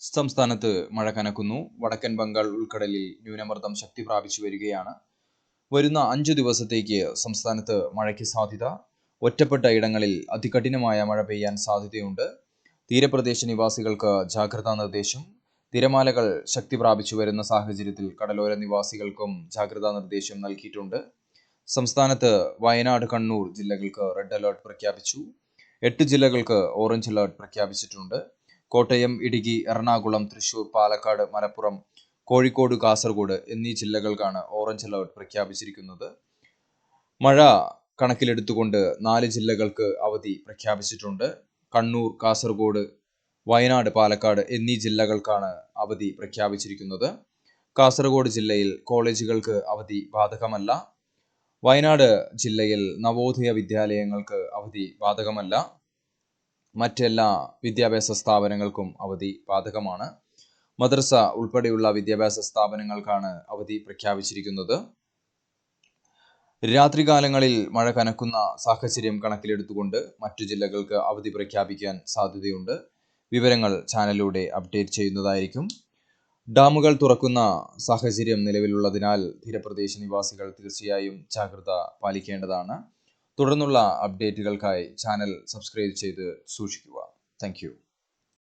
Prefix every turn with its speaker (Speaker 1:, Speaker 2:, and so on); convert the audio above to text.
Speaker 1: സംസ്ഥാനത്ത് മഴ കനക്കുന്നു. വടക്കൻ ബംഗാൾ ഉൾക്കടലിൽ ന്യൂനമർദ്ദം ശക്തി പ്രാപിച്ചു വരികയാണ്. വരുന്ന അഞ്ചു ദിവസത്തേക്ക് സംസ്ഥാനത്ത് മഴയ്ക്ക് സാധ്യത. ഒറ്റപ്പെട്ട ഇടങ്ങളിൽ അതികഠിനമായ മഴ പെയ്യാൻ സാധ്യതയുണ്ട്. തീരപ്രദേശ നിവാസികൾക്ക് ജാഗ്രതാ നിർദ്ദേശം. തിരമാലകൾ ശക്തി പ്രാപിച്ചു വരുന്ന സാഹചര്യത്തിൽ കടലോര നിവാസികൾക്കും ജാഗ്രതാ നിർദ്ദേശം നൽകിയിട്ടുണ്ട്. സംസ്ഥാനത്ത് വയനാട് കണ്ണൂർ ജില്ലകൾക്ക് റെഡ് അലേർട്ട് പ്രഖ്യാപിച്ചു. എട്ട് ജില്ലകൾക്ക് ഓറഞ്ച് അലേർട്ട് പ്രഖ്യാപിച്ചിട്ടുണ്ട്. കോട്ടയം ഇടുക്കി എറണാകുളം തൃശൂർ പാലക്കാട് മലപ്പുറം കോഴിക്കോട് കാസർഗോഡ് എന്നീ ജില്ലകൾക്കാണ് ഓറഞ്ച് അലർട്ട് പ്രഖ്യാപിച്ചിരിക്കുന്നത്. മഴ കണക്കിലെടുത്തുകൊണ്ട് നാല് ജില്ലകൾക്ക് അവധി പ്രഖ്യാപിച്ചിട്ടുണ്ട്. കണ്ണൂർ കാസർഗോഡ് വയനാട് പാലക്കാട് എന്നീ ജില്ലകൾക്കാണ് അവധി പ്രഖ്യാപിച്ചിരിക്കുന്നത്. കാസർഗോഡ് ജില്ലയിൽ കോളേജുകൾക്ക് അവധി ബാധകമല്ല. വയനാട് ജില്ലയിൽ നവോദയ വിദ്യാലയങ്ങൾക്ക് അവധി ബാധകമല്ല. മറ്റെല്ലാ വിദ്യാഭ്യാസ സ്ഥാപനങ്ങൾക്കും അവധി ബാധകമാണ്. മദ്രസ ഉൾപ്പെടെയുള്ള വിദ്യാഭ്യാസ സ്ഥാപനങ്ങൾക്കാണ് അവധി പ്രഖ്യാപിച്ചിരിക്കുന്നത്. രാത്രികാലങ്ങളിൽ മഴ കനക്കുന്ന സാഹചര്യം കണക്കിലെടുത്തുകൊണ്ട് മറ്റു ജില്ലകൾക്ക് അവധി പ്രഖ്യാപിക്കാൻ സാധ്യതയുണ്ട്. വിവരങ്ങൾ ചാനലിലൂടെ അപ്ഡേറ്റ് ചെയ്യുന്നതായിരിക്കും. ഡാമുകൾ തുറക്കുന്ന സാഹചര്യം നിലവിലുള്ളതിനാൽ തീരപ്രദേശ നിവാസികൾ തീർച്ചയായും ജാഗ്രത പാലിക്കേണ്ടതാണ്. തുടർന്നുള്ള അപ്ഡേറ്റുകൾക്കായി ചാനൽ സബ്സ്ക്രൈബ് ചെയ്ത് സൂക്ഷിക്കുക. താങ്ക്